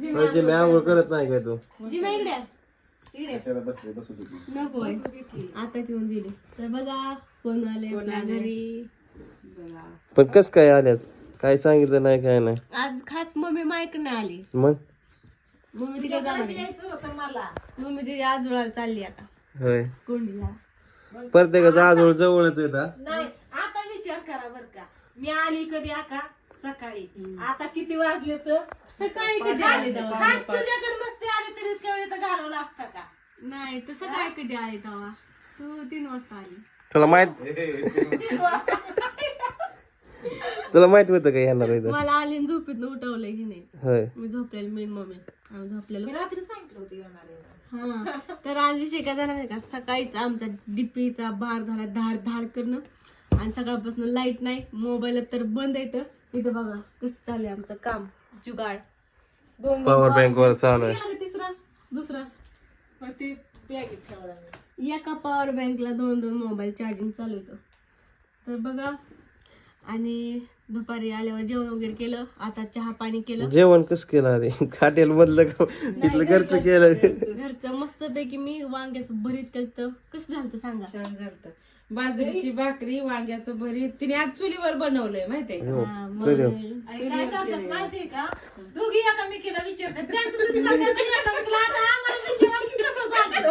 म्हणजे मी आंघोळ करत नाही काय तू? जीवा इकडे. इकडे. नको. आताच येऊन दिली तर बघा कोण आले आपल्या घरी? पण कस काय आल्यात? काय सांगितलं नाही काय नाही? आज खास मम्मी मायकडे आली. मग? मम्मी तिकडे जाणार मम्मी तिथे आजोळाला चालली आता. होय. कोंडीला. प्रत्येकाचा आजोळ जवळच येत. नाही आता विचार करा बर का. मी आली कधी आका सकाळी. आता किती वाजले तर? सकाळी कधी आली तेव्हा? खास तुझ्याकडे नसते आली तरी इतक्या वेळ तर घालवला असता का? नाही तर सकाळी कधी आली तेव्हा? तू तीन वाजता आली. तुला माहीत तुला माहीत होतं का येणार इथं मला आली आणि झोपेत उठवलंय की नाही. होय. मी झोपलेली मी आणि मम्मी. आम्ही झोपलेलो. मी रात्री सांगितलं होतं येणार आहे. हा. तर आज विषय काय झाला माहिती का? सकाळीच आमचा डीपीचा भार झाला धाड धाड करणं. आणि सकाळपासून लाइट नाही मोबाईल तर बंद येतं इथं बघा कसं चालू आहे आमचं काम जुगाड. दोन पॉवर बँक वर चालू आहे. तिसरा दुसरा. ती बॅगेत. एका पॉवर बँकला दोन दोन मोबाईल चार्जिंग चालू होतं. तर बघा आणि दुपारी आल्यावर जेवण वगैरे केलं आता चहा पाणी केलं. जेवण कस केलं आधी? हॉटेल मधलं का तिथलं घरचं केलं. घरचं मस्त पैकी मी वांग्याचं भरीत केलं कसं झालं सांगा? छान झालं बाजरीची भाकरी वांग्याचं भरीत. तिने आज चुलीवर बनवलंय माहितीये का? हा, मग आणि काय करतात माहितीये का? दोघी एकामेकीला विचारतात त्यांचं तेच खात्यात आणि एकामेकीला आता आम्हाला विचारा की कसं झालं.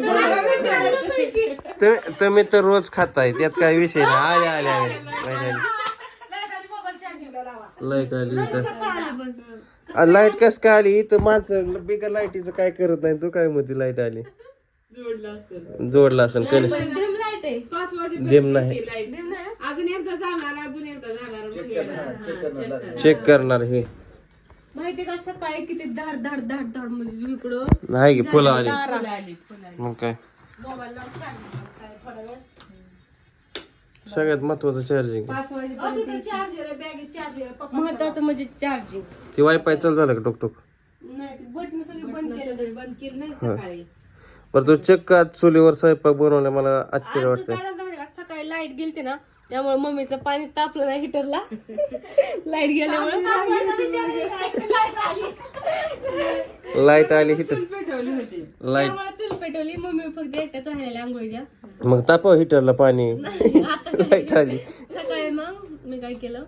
मला विचारायलाच आहे की. तुम्ही तुम्ही तर रोज खाताय त्यात काय विषय नाही. आले आले आले. लाइट आली, मोबाईल चार्जिंगला लावा. लाइट आली कस काय आली? इथं माणसं बिगर लाईटीचं काय करत नाही तू काय म्हणते लाइट आली? जोडलं असेल. जोडला असेल कनेक्शन डिम नाही अजून एकदा जाणार अजून एकदा जाणार. चेक करणार हे माहितीये का सकाळी किती धाड धाड धाड धाड म्हणजे इकडं नाही की फुलं आली. मग काय? सगळ्यात महत्वाचं चार्जिंग महत्वाचं म्हणजे चार्जिंग ती वायफाय चालू झालं का टोक टोक नाही बटन सगळे बंद केले. बंद केलं नाही सकाळी. बरं तू चक्क आज चुलीवर स्वयंपाक बनवला मला आश्चर्य आज वाटतं काय झालं माहिती का? सकाळी लाइट गेलते ना त्यामुळे मम्मीचं पाणी तापलं नाही हिटरला लाइट गेल्यामुळे लाइट आली. लाइट आली. हिटर पेटवली होती. लाइट. त्यामुळे चूल पेटवली मम्मी फक्त एकट्याच राहिलेल्या आंघोळीच्या. मग तापव हिटरला पाणी. आता लाइट आली. सकाळी मग मी काय केलं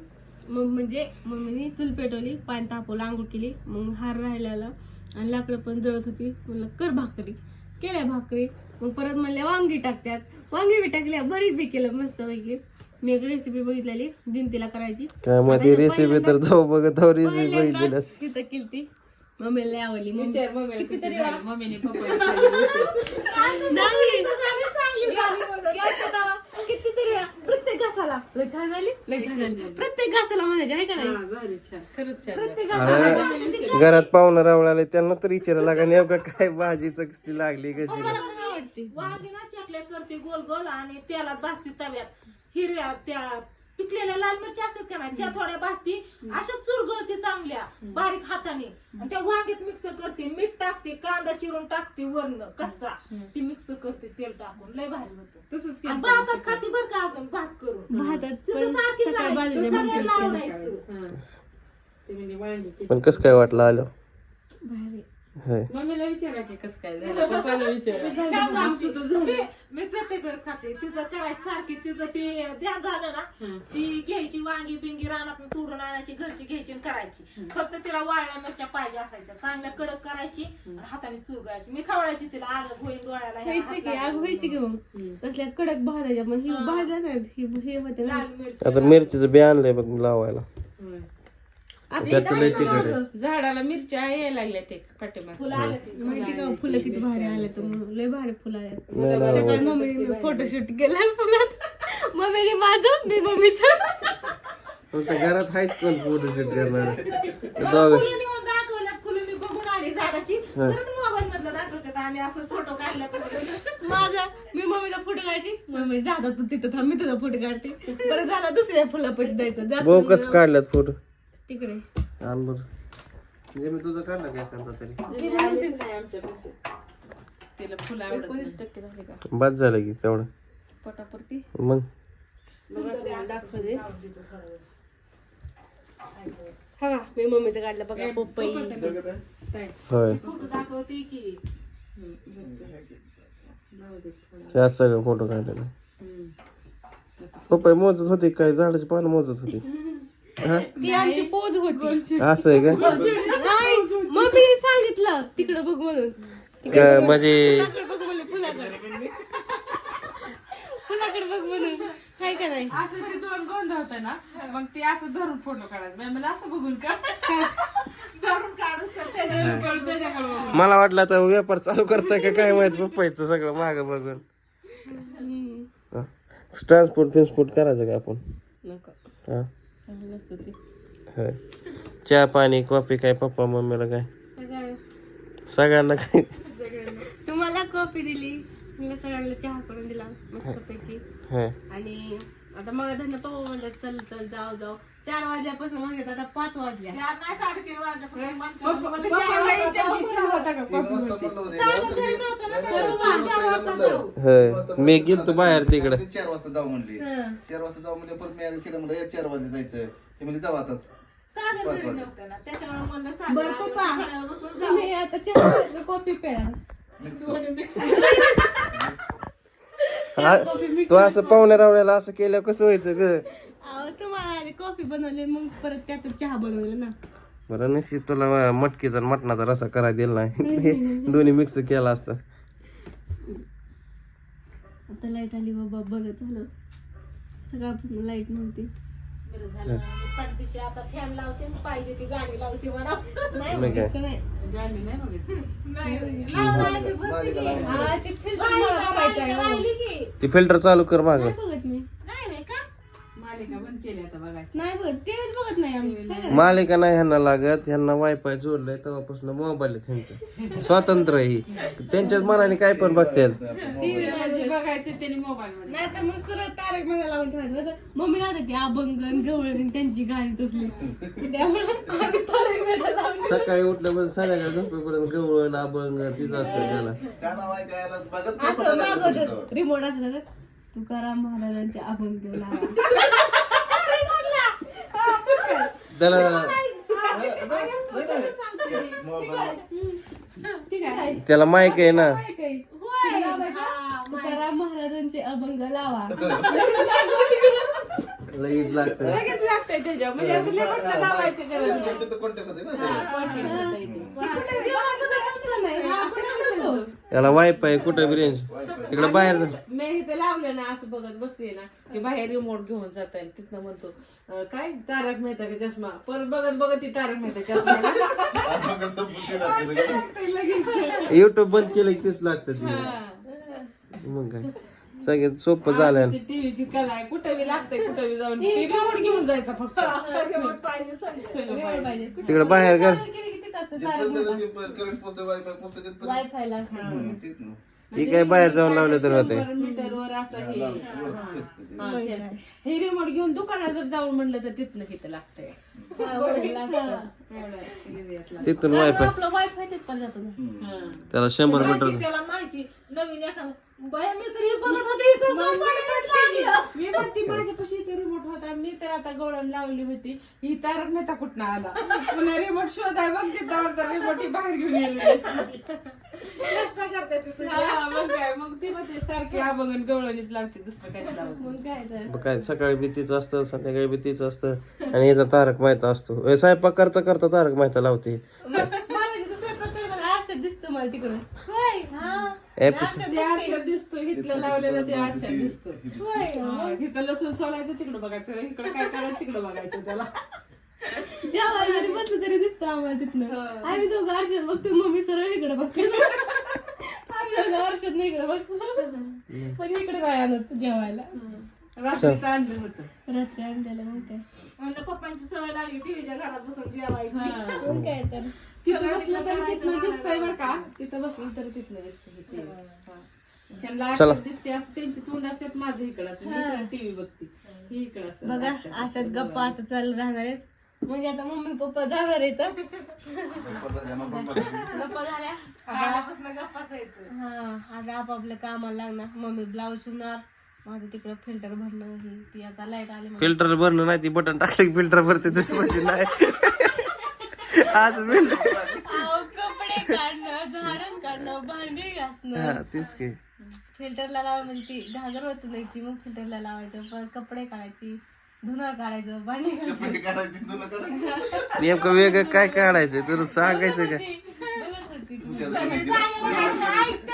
मग म्हणजे मम्मीने चूल पेटवली पाणी तापवलं आंघोळ केली मग हार राहिलेला. आणि लाकडं पण जळत होती. म्हणलं कर भाकरी. केल्या भाकरी. मग परत म्हणल्या वांगी टाकत्यात. वांगी बी टाकल्या भरीत बी केलं मस्त पैकी मी एक रेसिपी बघितलेली दिनतीला करायची. काय मध्ये रेसिपी तर जाऊ बघत रेसिपी बघितलेली पहिल्यांदाच तिथं केलती. मम्मीला लय आवडली. मम्मी विचार मम्मीला. मम्मीने खाल्ली. चांगली. कितीतरी वेळा. प्रत्येक घासाला. लय छान झाली लय छान झाली प्रत्येक घासाला म्हणायचे आहे का नाही? झाली छान. खरंच छान प्रत्येक अरे घरात पाहुणा रावळाले त्यांना तर विचारायला लागा नेमकं काय भाजीचं कसली लागली कशी? मला पण आवडते. ना चकल्या करते गोल गोल आणि त्याला भाजते तव्यात. हिरव्या त्या पिकलेल्या लाल मिरच्या असतात का नाही त्या थोड्या भाजती अशा चुरगळते चांगल्या बारीक हाताने. आणि त्या वांग्यात मिक्स करते मीठ टाकते कांदा चिरून टाकते वरण कच्चा. ती मिक्स करते तेल टाकून लय भारी होतं. तसंच भातात खाते बर का अजून भात करून? भातात तिथं सारखी करायची, सगळ्यांना आवडायचं पण कसं काय वाटलं आलं? भारी. मम्मीला विचारा की कसं काय झालं पप्पाला विचारा छान झालं. मी मी प्रत्येक वेळेस खाते. तिथं करायची सारखी तिचं ते ध्यान झालं ना ती घ्यायची वांगी बिंगी रानात तोडून आणायची घरची घ्यायची आणि करायची. फक्त तिला वाळल्या मिरच्या पाहिजे असायच्या. चांगल्या कडक करायची आणि हाताने चुरगायची मी खवळायची तिला आग होईल डोळ्याला व्हायची की आग व्हायची की मग? तसल्या कडक भाजायच्या मग ही भाजा नाही ही हे होते ना. लाल मिरची. आता मिरचीचं बी आणलंय बघ लावायला. आपल्या त्यात लय तिखट आहे. झाडाला मिरच्या यायला लागल्या ते पाठीमाग. फुलं आलं ते माहिती का फुलं किती भारी आले तुम्ही लय भारी फुलं आले नाही नाही. सकाळी मम्मीने फोटोशूट केलाय फुलात. मम्मीने माझं मी मम्मीचं. फक्त घरात आहेच कोण फोटोशूट करणार. दोघं फुलं नेऊन दाखवल्यात फुलं. मी बघून आली झाडाची. परत मोबाईल मधलं दाखवतात आम्ही असं फोटो काढला माझा मी मम्मीचा फोटो काढायची. मम्मी जादा तू तिथं थांब मी तुझा फोटो काढते. बरं झाला दुसऱ्या फुलापाशी द्यायचं भाऊ जास्त कसं काढल्यात फोटो तिकडे. आण बरं. म्हणजे मी तुझं काढलं काय एखादा तरी? ती म्हणतेच आमच्यापाशी. तिला फुलं आवडत एकोणीस टक्के झाले का? बाद झालं की तेवढं. पोटापुरती? मग? दाखवते हा का? मी मम्मीचं काढलं बघा पप्पई. ताई. होय. फोटो दाखवते की. सगळं काढलेला. पप्पा मोजत होती काय? झाडाची पानं मोजत होती. ती आमची पोज होती. असं आहे का? नाही सांगितलं तिकडं बघ म्हणून. का म्हणजे फुलाकडे बघ म्हणले फुलाकडे फुलाकडे बघ म्हणून. हाय का नाही? असं ते दोन गोंधळ होतं ना मग ते असं धरून फोटो काढायचं. मी म्हणलं असं बघून काढ. धरून काढूस तर त्याच्याकडे त्याच्याकडे. मला वाटलं आता व्यापार चालू करताय का काय माहीत पप्पायचं सगळं माग बघून. हम्म. ट्रान्सपोर्ट फिन्सपोर्ट करायचं का आपण? नको. हा? चांगलं असतं ते. होय. चहा पाणी कॉफी काय पप्पा मम्मीला काय? सगळं सगळ्यांना काय? तुम्हाला कॉफी दिली. मला सगळ्यांना चहा करून दिला मस्तपैकी. होय. आणि आता मग धन्य तो म्हणतात चल चल जाऊ जाऊ. चार वाजल्यापासून म्हणतात आता पाच वाजल्या. चार नाही साडेतीन वाजल्यापासून म्हणते, पप्पा- म्हणलं पप्पाला चार विचार वाजता विचार होता का कॉफी होती? साडे घरी नव्हतं ना, तेव्हा चार वाजता जाऊ. होय मी गेलतो बाहेर तिकडे. चार वाजता जाऊ म्हणली. चार वाजता जाऊ म्हणजे परत मी तिला म्हणलं "या चार वाजता जायचं. ते म्हणजे जाऊ आता. साधं घरी नव्हतं ना त्याच्यामुळे म्हणलं साधं बरं पप्पा. थोड्या बसून जाऊ. तुम्ही आता चहा कॉफी दोन्ही. हा, तू असं पाहुण्या रावण्याला असं केल्यावर कसं व्हायचं ग? अहो, तुम्हाला आधी कॉफी बनवली मग परत त्यात चहा बनवलं ना. बरं नशीब तुला मटकीचा आणि मटणाचा रसा करायला दिला नाही. दोन्ही मिक्स केला असता. आता लाइट आली बाबा बरं झालं. सकाळपासून लाइट नव्हती. बरं झालं. आता फॅन लावते आणि पाहिजे ती गाडी लावते मला. नाही मग काय? इतकं नाही. गाणी नाही बघितली. नाही लाव, लाव, ती बसते की. हा, ते filter राहिली मला का, करायचं आहे, राहिली का, हो. राहिली की? ती फिल्टर चालू कर माग. नाही बघत मी. मालिका बंद केली आता बघायची नाही बघत टीव्हीच बघत नाही आम्ही. काय करायचं? मालिका नाही ह्यांना लागत ह्यांना वायफाय जोडलंय तेव्हापासून मोबाईल आहे त्यांचं. स्वातंत्र्य ही. त्यांच्याच मनाने काय पण बघतात बघायचे त्यांनी मोबाईल मध्ये. नाही तर मग सरळ तारकमध्ये लावून ठेवायचं. नाही तर मम्मी लावते ती अभंगन गवळण त्यांची गाणी तसली. त्यामुळे आम्ही तारक मेहता लावली. सकाळी उठल्यापासून संध्याकाळी झोपेपर्यंत गवळण अभंग तिचं असतं त्याला. आहे बघत असं रिमोट असं तुकाराम महाराजांचे अभंग लावा. त्याला ठीक आहे. त्याला माईक आहे ना. तुकाराम महाराजांचे अभंग लावा. लगेच लागतं लगेच लागतंय त्याच्यावर. म्हणजे असं लय मोठं लावायची गरज नाही. कॉन्टॅक्ट होते ना ते. त्याला. वायफाय कुठं बी रेंज तिकडे बाहेर जा. मी इथे लावलं ना असं बघत बसते ना की बाहेर रिमोट घेऊन जात आहे तिथनं म्हणतो अं, काय तारक मेहता का चष्मा? परत बघत बघत ती तारक मेहता चष्मा आपण कसं बुद्धी लागते लगेच. युट्यूब बंद केलं की तेच लागतं ती मग काय? सगळ्यात सोपं झालं. टीव्हीची कला आहे कुठं बी लागतंय कुठं बी जाऊन. घेऊन जायचा फक्त. तिकडे बाहेर घर. केली की तिथं असतं जिथपर्यंत तारक त्याचं ते करंट पोचतं वायफाय पोचतं तिथपर्यंत. वायफाय ला हम्म, तेच ना. ही काय बाहेर जाऊन लावलं तर होते हे. रिमोट घेऊन दुकानात जर जाऊन म्हणलं तर तिथनं किती लागतंय? तिथून वायफाय आपलं वायफाय हा. त्याला शंभर मीटर त्याला माहिती. नवीन एखादं. बया मी तरी हे बघत होते हे लागलं. मी म्हणते माझ्यापाशी इथे रिमोट होता मी तर आता गवळण लावली होती. ही तारक मेहता कुठनं आला? पुन्हा रिमोट शोधाय बघ तिथं रिमोट ही बाहेर घेऊन गेली चेष्टा करते ती तुझी. मग काय मग ती म्हणते सारखी अभंगन गवळणीच लागते दुसरं काय लावत मग काय तर. मग काय सकाळी बी तीच असतं संध्याकाळी बी तीच असतं आणि याचा तारक माहिता असतो. ए, स्वयंपाक करता करता तारक माहिता लावते. मला तिकडं. होय हा. एपिसोड ते आरशात दिसतो इथलं लावलेलं ते आरशात दिसतो हा, इथं लसूण सोलायचं तिकडं बघायचं. इकडं काय करायचं तिकडं बघायचं त्याला. जेवायला जरी बसलं तरी दिसतं आम्हाला तिथनं. आम्ही दोघं आरशात बघतो मम्मी सरळ इकडे बघते आम्ही दोघं आरशात नाही इकडे बघतो पण इकडे काय आणत जेवायला. रात्रीचं आणलं होतं. रात्री म्हणलं पप्पांची सवय लागली टीव्हीच्या घरात बसून जेवायची. मग काय तर. तिथं बसलं तर तिथनं दिसतंय बरं का. तिथं बसलं तर तिथनं दिसतं ते. त्यांना दिसते असं त्यांची तोंड असतात माझं इकडं असं. टीव्ही बघते. ही इकडं असं. बघा अशात गप्पा आता चालू राहणार आहेत. म्हणजे आता मम्मी पप्पा जाणार आहेत गप्पा झाल्या आता गप्पाच येतो हा आता आपापल्या कामाला लागणार. मम्मी ब्लाऊज शिवणार. माझं तिकडं फिल्टर भरणं ही ती आता लाइट आली. फिल्टर भरणं नाही ती बटन टाकलं की फिल्टर भरते दुसरी मशीन नाही. आज फिल्टर अहो, कपडे काढणं झाडण काढणं भांडी घासणं. हा तेच की. फिल्टरला लावा म्हणजे ती घागर होत द्यायची मग फिल्टरला लावायचं परत कपडे काढायची धुणं काढायचं भांडी तुला काढायचे नेमकं वेगळं काय काढायचं तुला सांगायचं का? बघत होती. ती.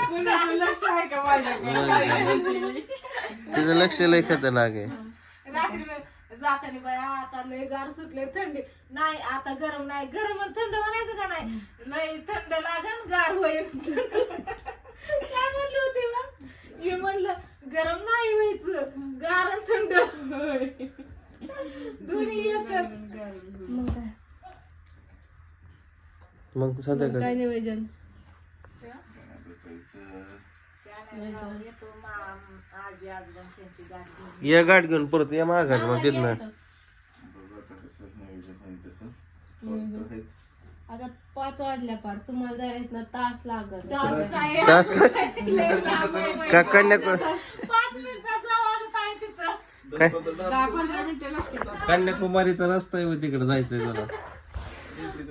कुणाचं लक्ष आहे का माझ्याकडे? काय करायची? तिचं लक्ष लय खतरनाक आहे. रात्री जाताना बाया आता लय गार सुटले थंडी. नाही आता गरम नाही गरम आणि थंड म्हणायचं का नाही? नाही थंड लागन गार होईल काय म्हणलं होते बा? मी म्हणलं गरम नाही व्हायचं गार आणि थंड दोन्ही एकच. मग काय? मग संध्याकाळी काय नियोजन? येतो मा- आजी आजोबांची गाडी घेऊन. या गाठ घेऊन परत या माघारी मग तिथनं. बघू आता कसं नियोजन तसं. पाच वाजल्या पार तुम्हाला जायला इथनं तास लागत. तास काय? तास काय? लय लांब आहे बाई. का कन्या पाच मिनिटाचा आवाज आहे तिथं. काय? दहा पंधरा मिनिटं लागतात कन्याकुमारीचा रस्ता आहे हो तिकडे जायचंय जरा.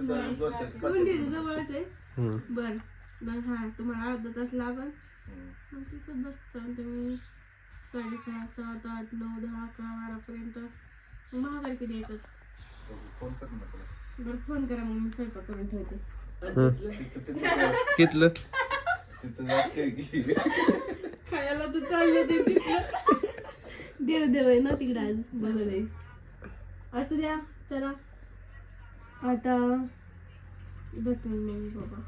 दोन- जवळच आहे. हम्म. बर. बर हा तुम्हाला अर्धा तास लागल. तिथं बसता तुम्ही साडेसहा सात आठ नऊ दहा अकरा बारापर्यंत मग महागाई किती येतात. बरं फोन करा मग मी स्वयंपाक करून ठेवते. तिथलं. खायला तर चाललं ते तिथलं. देव देव आहे ना तिकडे आज बनवलंय. असू द्या चला. आता मम्मी बाबा.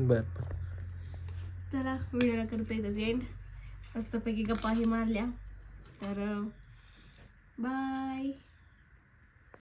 बर. चला व्हिडिओला करता येतं एंड मस्तपैकी गप्पाही मारल्या. तर बाय